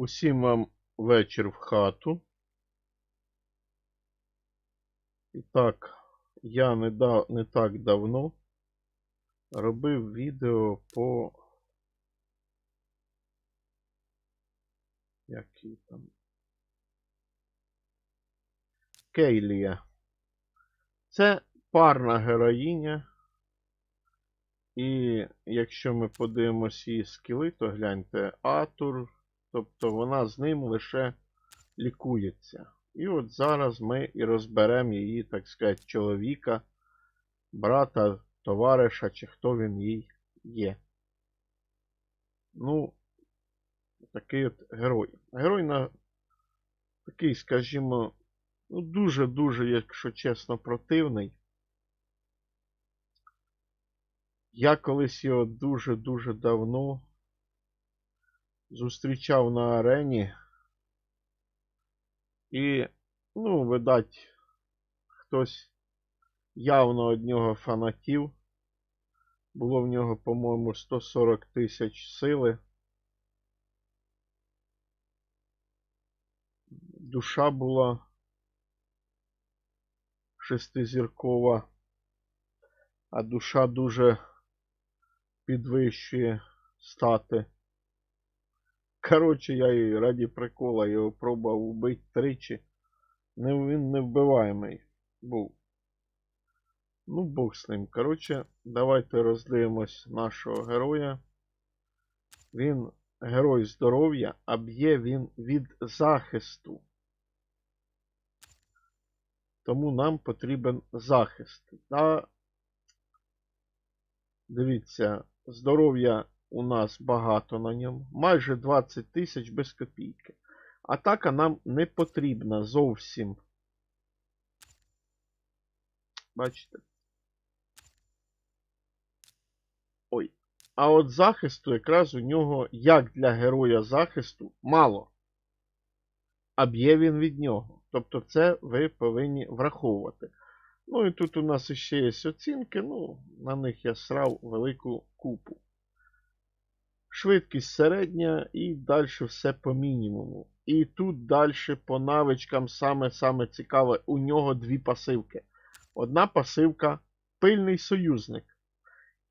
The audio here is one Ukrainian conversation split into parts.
Усім вам вечір в хату. І так, я не, да, не так давно робив відео по. Який там. Кейлія. Це парна героїня. І якщо ми подивимось її скіли, то гляньте Атур. Тобто вона з ним лише лікується. І от зараз ми і розберемо її, так сказати, чоловіка, брата, товариша, чи хто він їй є. Ну, такий от герой. Герой на такий, скажімо, ну, дуже-дуже, якщо чесно, противний. Я колись його дуже-дуже давно зустрічав на арені. І, ну, видать, хтось явно від нього фанатів. Було в нього, по-моєму, 140 тисяч сили. Душа була шестизіркова, а душа дуже підвищує стати. Коротше, я і раді прикола його пробував убити тричі. Не, він не вбиваємий був. Ну, Бог з ним. Коротше, давайте роздивимось нашого героя. Він герой здоров'я, а б'є він від захисту. Тому нам потрібен захист. Та дивіться, здоров'я у нас багато на ньому. Майже 20 тисяч без копійки. Атака нам не потрібна зовсім. Бачите? Ой. А от захисту якраз у нього, як для героя захисту, мало. А б'є він від нього. Тобто це ви повинні враховувати. Ну і тут у нас ще є оцінки, ну, на них я срав велику купу. Швидкість середня і далі все по мінімуму. І тут далі по навичкам саме-саме цікаве, у нього дві пасивки. Одна пасивка пильний союзник.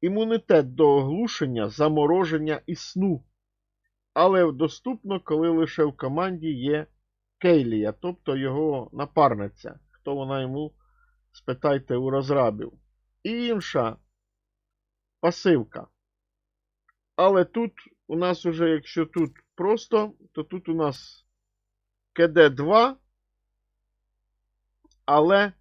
Імунітет до оглушення, замороження і сну. Але доступно, коли лише в команді є Кейлія, тобто його напарниця. Хто вона йому, спитайте у розрабів. І інша пасивка. Але тут у нас уже, якщо тут просто, то тут у нас КД2, але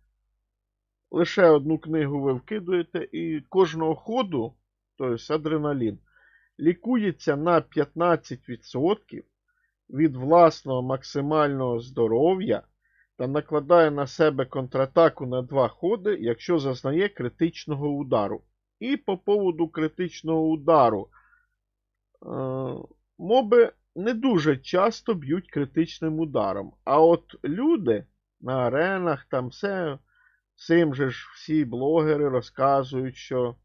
лише одну книгу ви вкидуєте, і кожного ходу, тобто адреналін, лікується на 15% від власного максимального здоров'я та накладає на себе контратаку на 2 ходи, якщо зазнає критичного удару. І по поводу критичного удару. Моби не дуже часто б'ють критичним ударом. А от люди на аренах там все, всім же ж всі блогери розказують, що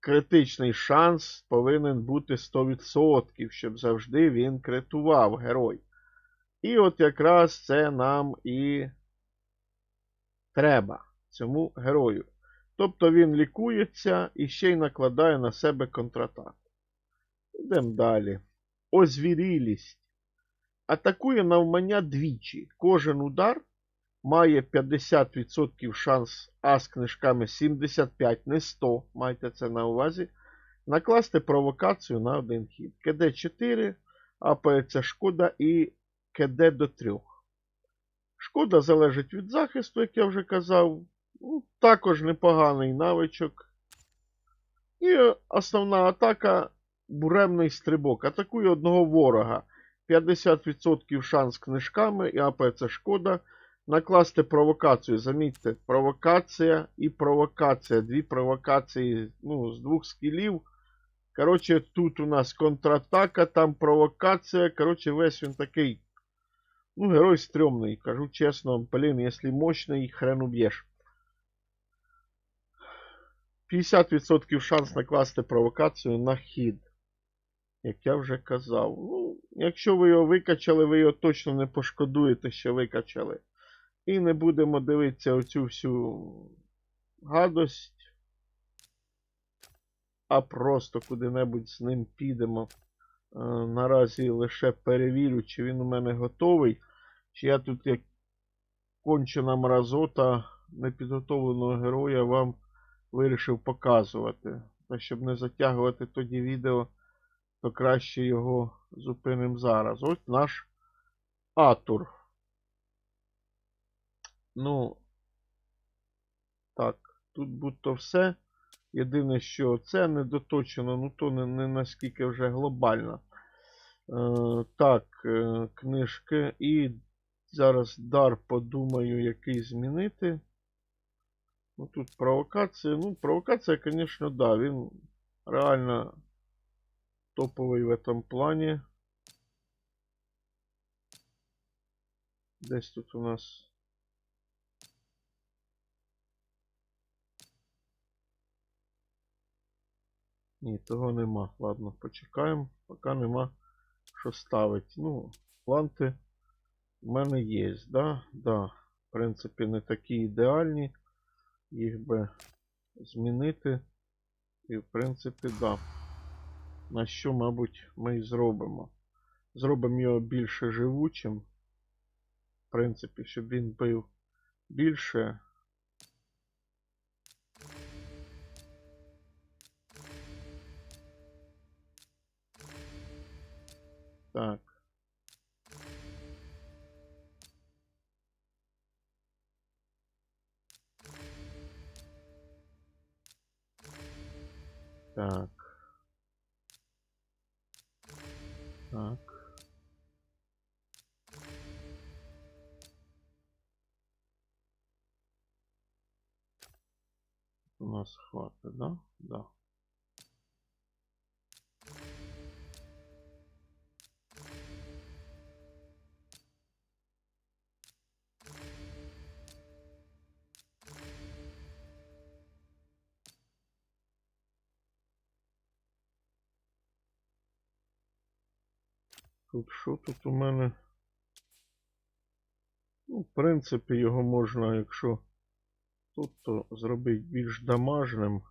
критичний шанс повинен бути 100%, щоб завжди він критував герой. І от якраз це нам і треба цьому герою. Тобто він лікується і ще й накладає на себе контратаку. Йдемо далі. Озвірілість. Атакує навмання двічі. Кожен удар має 50% шанс А з книжками 75, не 100. Майте це на увазі. Накласти провокацію на один хід. КД 4, апається шкода і КД до 3. Шкода залежить від захисту, як я вже казав. Ну, Також непоганий навичок. І основна атака буремний стрибок. Атакує одного ворога. 50% шанс книжками і АПЦ шкода. Накласти провокацію. Замітьте, провокація і провокація. Дві провокації ну, з двох скілів. Коротше, тут у нас контратака, там провокація. Коротше, весь він такий. Ну, герой стрьомний. Кажу чесно, блін, якщо мощний, хрен уб'єш. 50% шанс накласти провокацію на хід. Як я вже казав. Ну, якщо ви його викачали, ви його точно не пошкодуєте, що викачали. І не будемо дивитися оцю всю гадость, а просто куди-небудь з ним підемо. Е, Наразі лише перевірю, чи він у мене готовий, чи я тут як кончена мразота непідготовленого героя вам вирішив показувати. Та щоб не затягувати тоді відео, то краще його зупинимо зараз. Ось наш Атур. Ну, так, тут будь-то все. Єдине, що це не доточено, ну то не, не наскільки вже глобально. Е, так, е, книжки. І зараз дар подумаю, який змінити. Ну тут провокація. Ну, провокація, звісно, да, він реально топовий в этом плані. Десь тут у нас. Ні, того нема. Ладно, почекаємо, поки нема що ставити. Ну, планти в мене є, да? Да. В принципі, не такі ідеальні. Їх би змінити. І, в принципі, да. На що, мабуть, ми і зробимо. Зробимо його більше живучим. В принципі, щоб він бив більше. Так. Так. Так. У нас хватит, да? Да. Тут що тут у мене? Ну, в принципі, його можна, якщо тут, то зробити більш дамажним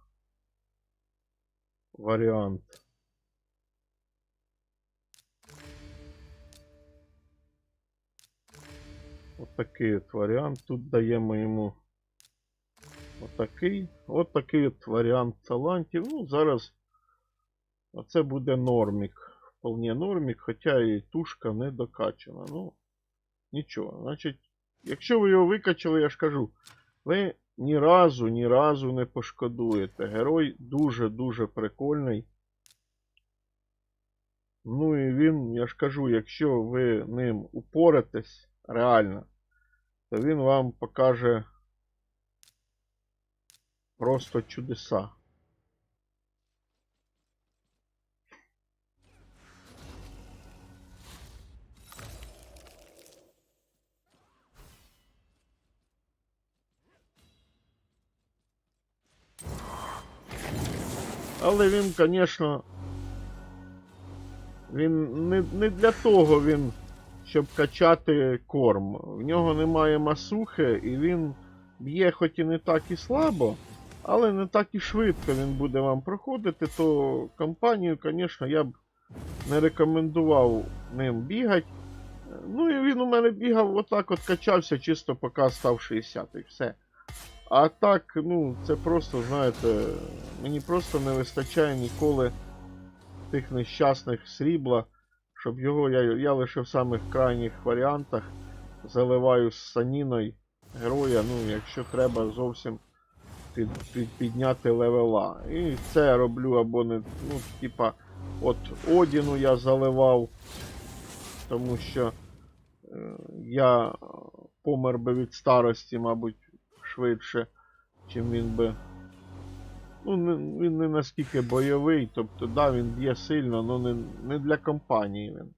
варіант. Отакий от варіант. Тут даємо йому отакий. Отакий от варіант талантів. Ну, зараз оце буде нормік вполне нормік, хоча і тушка не докачана. Ну, нічого. Значить, якщо ви його викачали, я ж кажу, ви ні разу, ні разу не пошкодуєте. Герой дуже-дуже прикольний. Ну і він, я ж кажу, якщо ви ним упоратесь реально, то він вам покаже просто чудеса. Але він, звісно, він не, не для того він, щоб качати корм. В нього немає масухи, і він б'є хоч і не так і слабо, але не так і швидко він буде вам проходити, то компанію, звісно, я б не рекомендував ним бігати. Ну і він у мене бігав отак от качався, чисто поки став 60 і все. А так, ну, це просто, знаєте, мені просто не вистачає ніколи тих нещасних срібла, щоб його я, я лише в самих крайніх варіантах заливаю з саніною героя, ну, якщо треба зовсім під, під, підняти левела. І це я роблю або не, ну, типа, от Одіну я заливав, тому що е, я помер би від старості, мабуть швидше, чим він би. Ну, він не наскільки бойовий, тобто, да, він б'є сильно, але не, не для компанії він.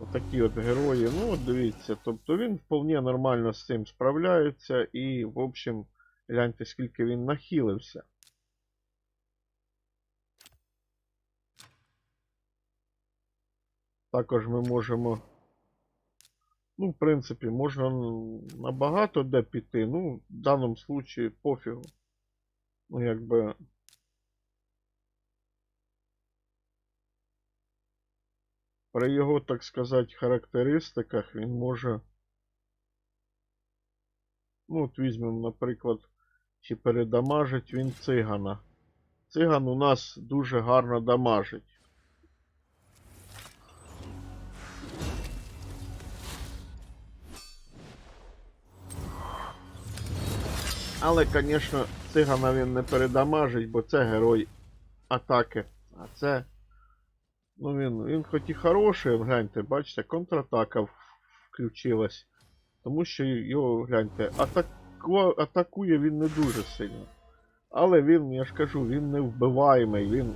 Отакі от герої. Ну, от дивіться, тобто він вполне нормально з цим справляється і, в общем, гляньте, скільки він нахилився. Також ми можемо. Ну, в принципі, можна набагато де піти. Ну, в даному случаї пофігу. Ну, якби. При його, так сказати, характеристиках він може. Ну, от візьмемо, наприклад, чи передамажить він цигана. Циган у нас дуже гарно дамажить. Але, звісно, цигана він не передамажить, бо це герой атаки. А це. Ну він, він хоч і хороший, гляньте, бачите, контратака включилась. Тому що його, гляньте, атаку, атакує він не дуже сильно. Але він, я ж кажу, він не вбиваємий, він.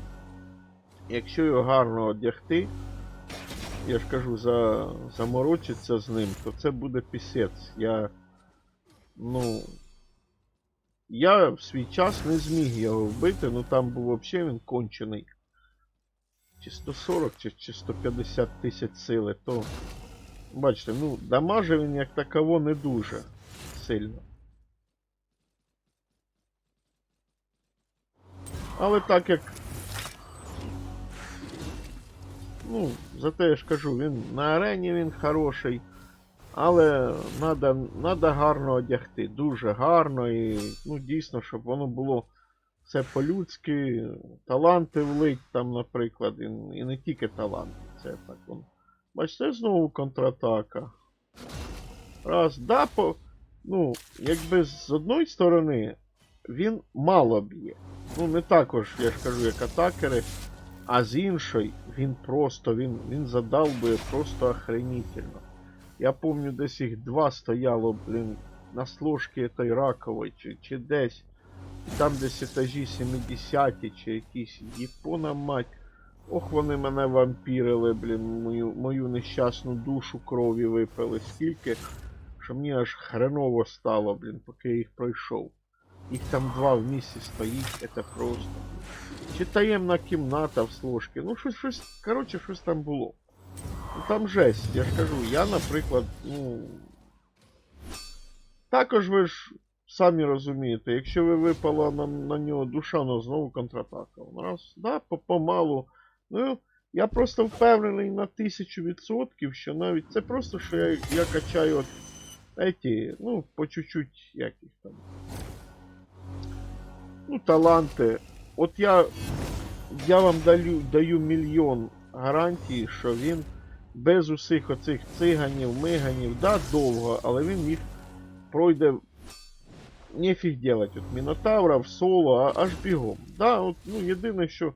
Якщо його гарно одягти, я ж кажу, за, заморочиться з ним, то це буде пісець. Я. Ну. Я в свій час не зміг його вбити, ну там був взагалі він кончений. Чи 140, чи, чи 150 тисяч сили, то. Бачите, ну, дамаже він як таково не дуже сильно. Але так як. Ну, зате я ж кажу, він на арені він хороший. Але надо, надо гарно одягти. Дуже гарно і ну, дійсно, щоб воно було все по-людськи, таланти влить там, наприклад, і, і не тільки таланти. Це так он. Бачите, знову контратака. Раз, да, по. Ну, якби з одної сторони він мало б'є. Ну, не також, я ж кажу, як атакери. А з іншої, він просто, він, він задалбує просто охренительно. Я помню, десь їх два стояло, блін, на сложці той ракової, чи, чи десь. Там десь етажі 70 чи якісь Япона мать. Ох, вони мене вампірили, блін, мою, мою нещасну душу крові випили. Скільки, що мені аж хреново стало, блін, поки я їх пройшов. Їх там два в місці стоїть, це просто. Чи таємна кімната в сложці. Ну, щось, щось, коротше, щось там було. Там жесть, я ж кажу, я, наприклад, ну. Також ви ж самі розумієте, якщо ви випала на, на нього душа, ну знову контратака. Раз, да, помалу. Ну, я просто впевнений на тисячу відсотків, що навіть це просто, що я, я качаю от еті, ну, по чуть-чуть, як їх там. Ну, таланти. От я. Я вам даю, даю мільйон гарантій, що він без усіх оцих циганів, миганів, да, довго, але він їх пройде. Нефіг делать. От Мінотавра в соло, аж бігом. Да, от, ну, єдине, що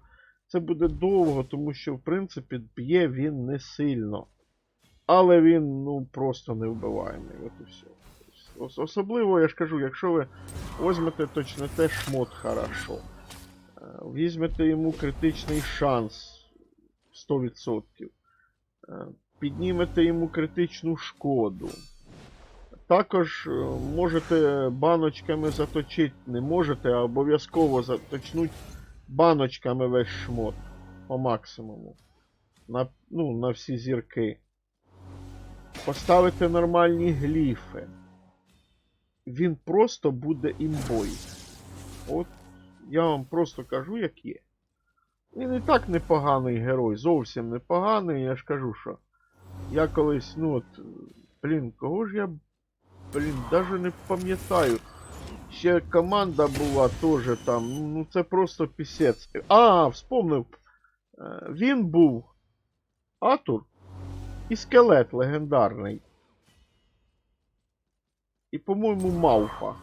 це буде довго, тому що, в принципі, б'є він не сильно. Але він, ну, просто не. От і все. Ос- Особливо, я ж кажу, якщо ви візьмете точно те шмот хорошо. Е, Візьмете йому критичний шанс 100%. Е, Піднімете йому критичну шкоду. Також е, можете баночками заточити, не можете, а обов'язково заточнуть баночками весь шмот по максимуму. На, ну, на всі зірки. Поставити нормальні гліфи. Він просто буде імбой. От я вам просто кажу, як є. Він і так непоганий герой, зовсім непоганий, я ж кажу, що. Я колись, ну от, блін, кого ж я, блін, даже не пам'ятаю. Ще команда була теж там, ну це просто пісець. А, вспомнив. Е, Він був Атур і скелет легендарний. І, по-моєму, мавпа.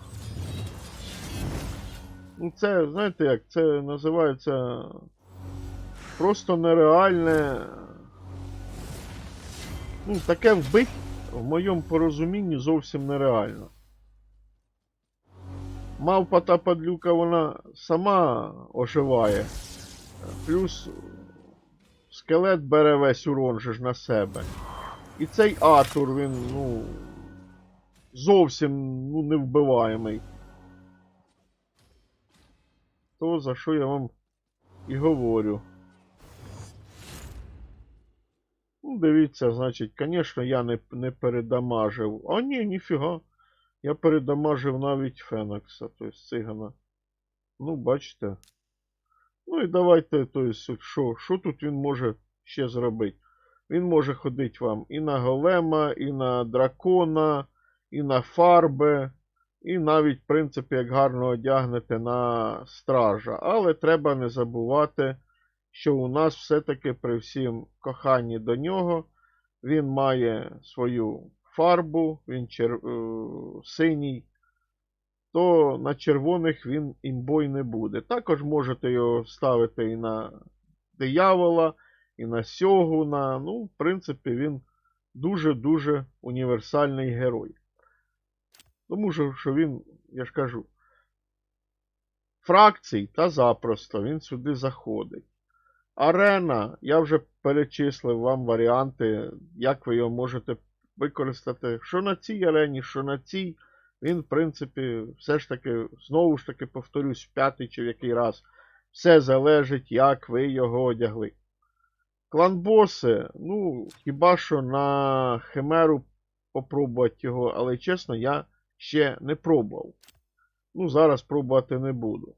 Ну, це, знаєте як, це називається просто нереальне. Ну, таке вбить в моєму порозумінні зовсім нереально. Мавпа та падлюка вона сама оживає. Плюс скелет бере весь урон же ж на себе. І цей Атур, він, ну. Зовсім ну, невбиваємий. То за що я вам і говорю. Ну, дивіться, значить, звісно, я не, не передамажив. А ні, ніфіга. Я передамажив навіть Фенекса, тобто цигана. Ну, бачите. Ну і давайте, тобто, що, що тут він може ще зробити? Він може ходити вам і на голема, і на дракона, і на фарби, і навіть, в принципі, як гарно одягнете на стража. Але треба не забувати, що у нас все-таки при всім коханні до нього він має свою фарбу, він чер... е, синій, то на червоних він імбой не буде. Також можете його ставити і на диявола, і на сьогуна. Ну, в принципі, він дуже-дуже універсальний герой. Тому що, що він, я ж кажу, фракцій та запросто він сюди заходить. Арена, я вже перечислив вам варіанти, як ви його можете використати. Що на цій арені, що на цій. Він, в принципі, все ж таки, знову ж таки, повторюсь, в п'ятий чи в який раз. Все залежить, як ви його одягли. Кланбоси, ну, хіба що на Химеру попробувати його, але чесно, я ще не пробував. Ну, зараз пробувати не буду.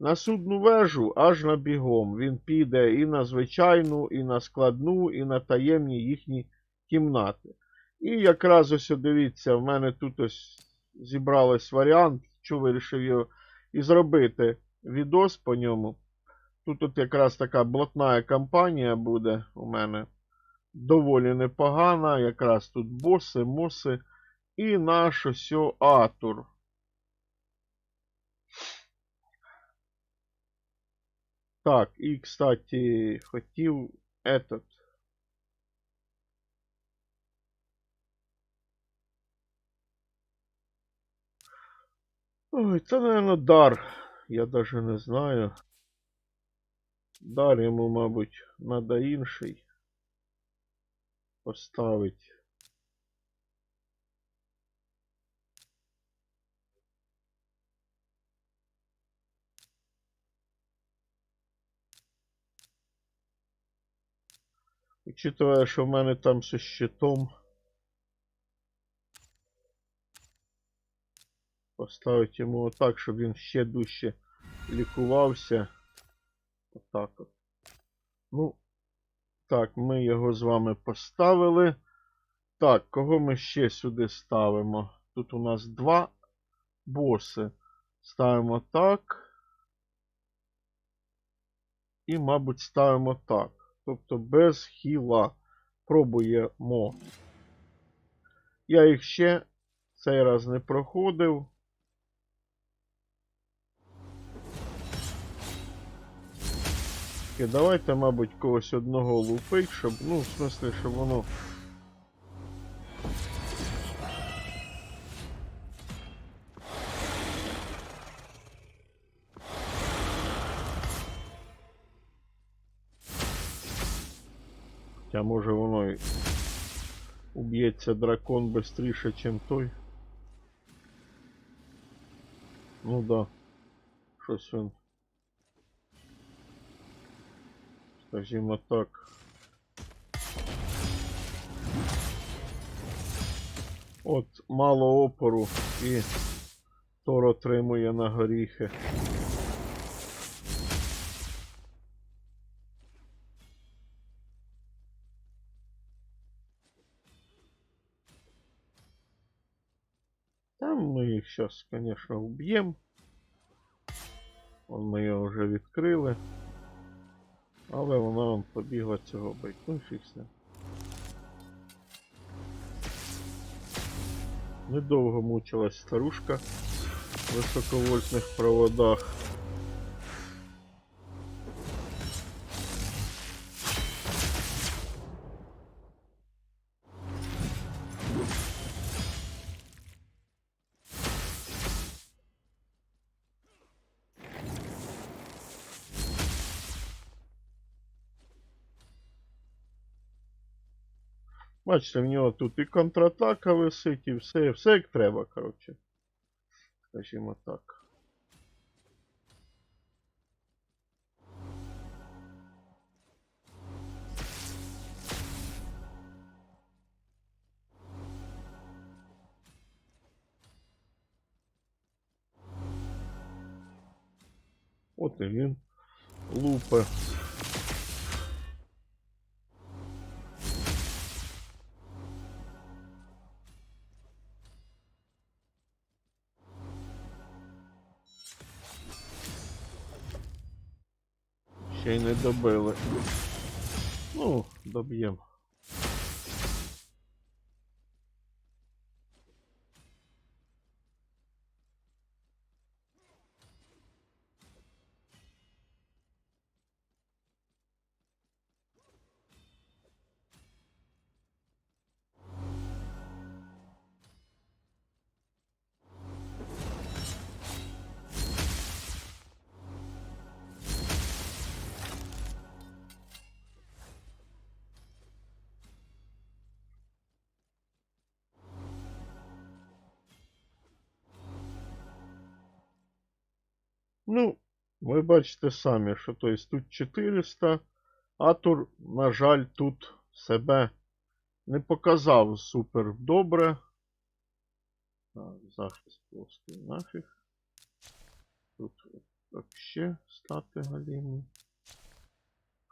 На судну вежу аж на бігом. Він піде і на звичайну, і на складну, і на таємні їхні кімнати. І якраз ось дивіться, в мене тут ось зібралось варіант, що вирішив його і зробити відос по ньому. Тут от якраз така блатна кампанія буде у мене. Доволі непогана. Якраз тут боси, моси і наш ось Атур. Так, і, кстати, хотів этот. Ой, це, наверное, дар. Я даже не знаю. Дар йому, мабуть, надо інший поставити. Учитывая, що в мене там зі щитом. Поставити йому отак, щоб він ще дужче лікувався. Отак от. Ну, так, ми його з вами поставили. Так, кого ми ще сюди ставимо? Тут у нас два боси. Ставимо так. І, мабуть, ставимо так. Тобто без хіла. Пробуємо. Я їх ще цей раз не проходив. І давайте, мабуть, когось одного лупить, щоб, ну, в смысле, щоб воно. Хоча може воно уб'ється дракон швидше, ніж той. Ну да. Щось він. Скажімо так. От мало опору і Тор отримує на горіхи. Там мы их сейчас, конечно, убьем. Вон ми його вже відкрили. Але вона вам побігла цього бить. Ну. Недовго мучилась старушка в високовольтних проводах. Бачите, в нього тут і контратака висить, і все, все як треба, коротше. Скажімо так. От і він лупе. Ще й не добили. Ну, доб'ємо. Ну, ви бачите самі, що то есть тут 400, Атур, на жаль, тут себе не показав супер добре. Так, захист плоский нафіг. Тут вообще стати галімі.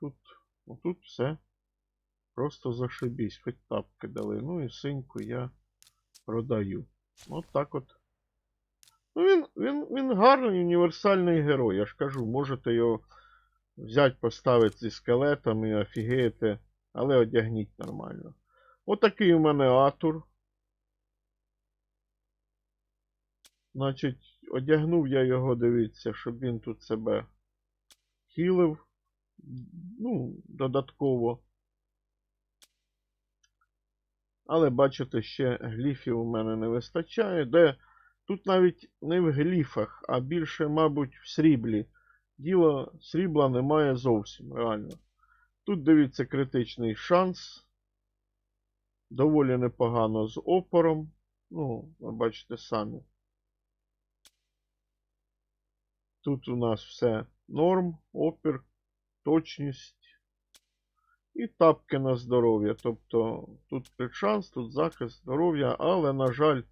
Тут, ну тут все. Просто зашибісь, хоч тапки дали. Ну і синьку я продаю. От так от. Ну, він, він, він гарний універсальний герой. Я ж кажу, можете його взяти, поставити зі скелетами, офігієте, але одягніть нормально. Отакий у мене Атур. Значить, одягнув я його, дивіться, щоб він тут себе хілив. Ну, додатково. Але бачите, ще гліфів у мене не вистачає. Де тут навіть не в гліфах, а більше, мабуть, в сріблі. Діло срібла немає зовсім, реально. Тут дивіться критичний шанс. Доволі непогано з опором. Ну, ви бачите самі. Тут у нас все норм, опір, точність. І тапки на здоров'я. Тобто тут шанс, тут захист здоров'я, але, на жаль,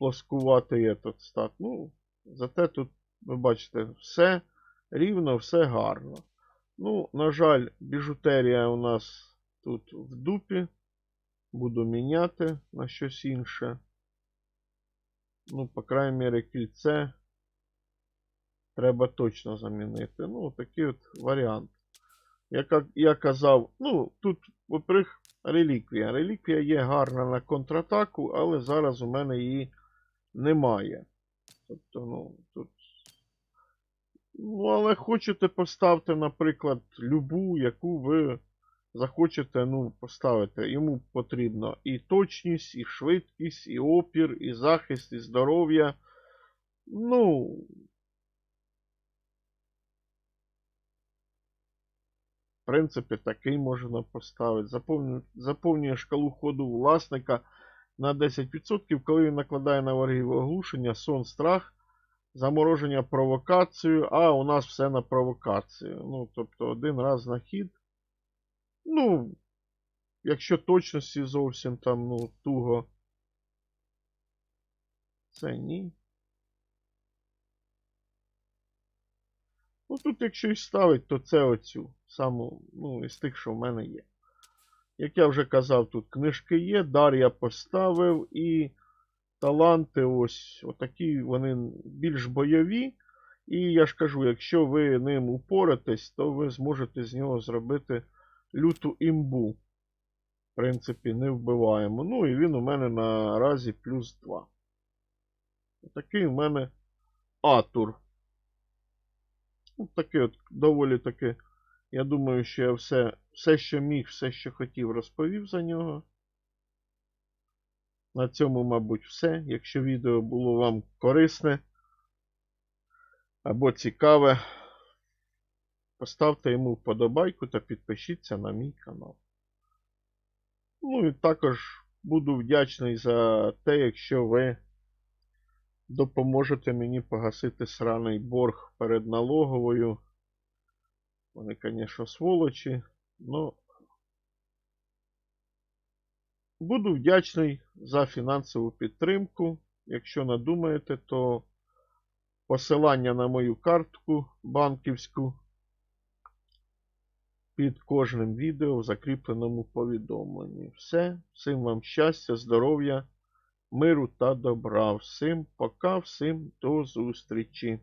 плоскуватий этот стат. Ну, зате тут, ви бачите, все рівно, все гарно. Ну, на жаль, біжутерія у нас тут в дупі. Буду міняти на щось інше. Ну, по крайній мірі, кільце треба точно замінити. Ну, такий от варіант. Як я казав, ну, тут, во-первых, реліквія. Реліквія є гарна на контратаку, але зараз у мене її немає. Тобто, ну, тут. Ну, але хочете поставте, наприклад, любу, яку ви захочете, ну, поставити. Йому потрібно і точність, і швидкість, і опір, і захист, і здоров'я. Ну. В принципі, такий можна поставити. Заповнює шкалу ходу власника на 10%, коли він накладає на ворогів оглушення, сон, страх, замороження провокацію, а у нас все на провокацію. Ну, тобто один раз на хід. Ну, якщо точності зовсім там, ну, туго. Це ні. Ну тут, якщо і ставить, то це оцю саму, ну, із тих, що в мене є. Як я вже казав, тут книжки є, дар я поставив і таланти ось отакі, вони більш бойові. І я ж кажу, якщо ви ним упоратесь, то ви зможете з нього зробити люту імбу. В принципі, не вбиваємо. Ну і він у мене наразі плюс 2. Такий у мене Атур. От такий от доволі таки. Я думаю, що я все, все, що міг, все, що хотів, розповів за нього. На цьому, мабуть, все. Якщо відео було вам корисне або цікаве, поставте йому вподобайку та підпишіться на мій канал. Ну і також буду вдячний за те, якщо ви допоможете мені погасити сраний борг перед налоговою. Вони, звісно, сволочі, но буду вдячний за фінансову підтримку. Якщо надумаєте, то посилання на мою картку банківську під кожним відео в закріпленому повідомленні. Все. Всім вам щастя, здоров'я, миру та добра. Всім пока, всім до зустрічі.